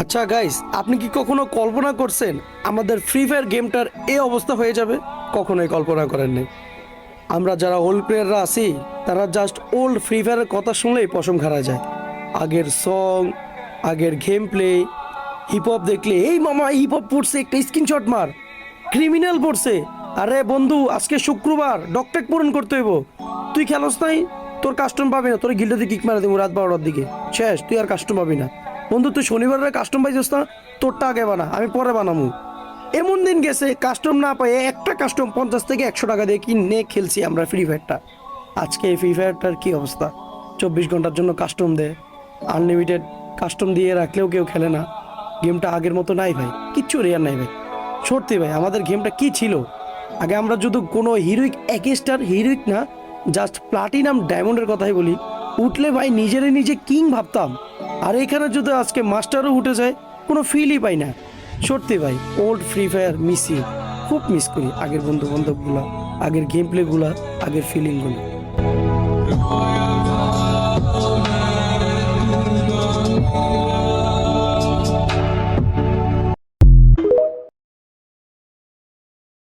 আচ্ছা গাইস আপনি কি কখনো কল্পনা করছেন আমাদের ফ্রি ফায়ার গেমটার এই অবস্থা হয়ে যাবে? কখনোই কল্পনা করেননি আমরা যারা ওল্ড প্লেয়াররা আছি, তারা জাস্ট ওল্ড ফ্রি ফায়ারের কথা শুনলেই পশম খারা যায়। আগের সং আগের গেম প্লে হিপ হপ দেখলে, এই মামা হিপ হপ পড়ছে, একটা স্ক্রিনশট মার। ক্রিমিনাল পড়ছে। আরে বন্ধু, আজকে শুক্রবার ডকটেক পূরণ করতে হইব। তুই খেলোস নাই? তোর কাস্টম পাবি না, তোর গিল্ডাতে কিক মারা দেবো রাত বারোটার দিকে। শেষ, তুই আর কাস্টম পাবি না। বন্ধু, তুই শনিবারের কাস্টম পাইছিস না? তোরটা আগে বানা, আমি পরে বানামু। এমন দিন গেছে কাস্টম না পাই একটা কাস্টম পঞ্চাশ থেকে একশো টাকা দিয়ে কিনে খেলছি আমরা ফ্রি ফায়ারটা আজকে এই ফ্রি ফায়ারটার কী অবস্থা? চব্বিশ ঘণ্টার জন্য কাস্টম দেয় আনলিমিটেড কাস্টম দিয়ে রাখলেও কেউ খেলে না। গেমটা আগের মতো নাই ভাই, কিচ্ছু রেয়ার নাই ভাই। সত্যি ভাই, আমাদের গেমটা কি ছিল? আগে আমরা যদি কোনো হিরোইক একেস্টার হিরোইক না জাস্ট প্লাটিনাম ডায়মন্ডের কথাই বলি, উঠলে ভাই নিজেরে নিজে কিং ভাবতাম। আর এখানে যদি আজকে মাস্টারও উঠে যায়, কোনো ফিলই পাই না। সত্যি ভাই ওল্ড ফ্রি ফায়ার মিসি খুব মিস করি আগের বন্ধু বান্ধবগুলো আগের গেম প্লেগুলো আগের ফিলিংগুলো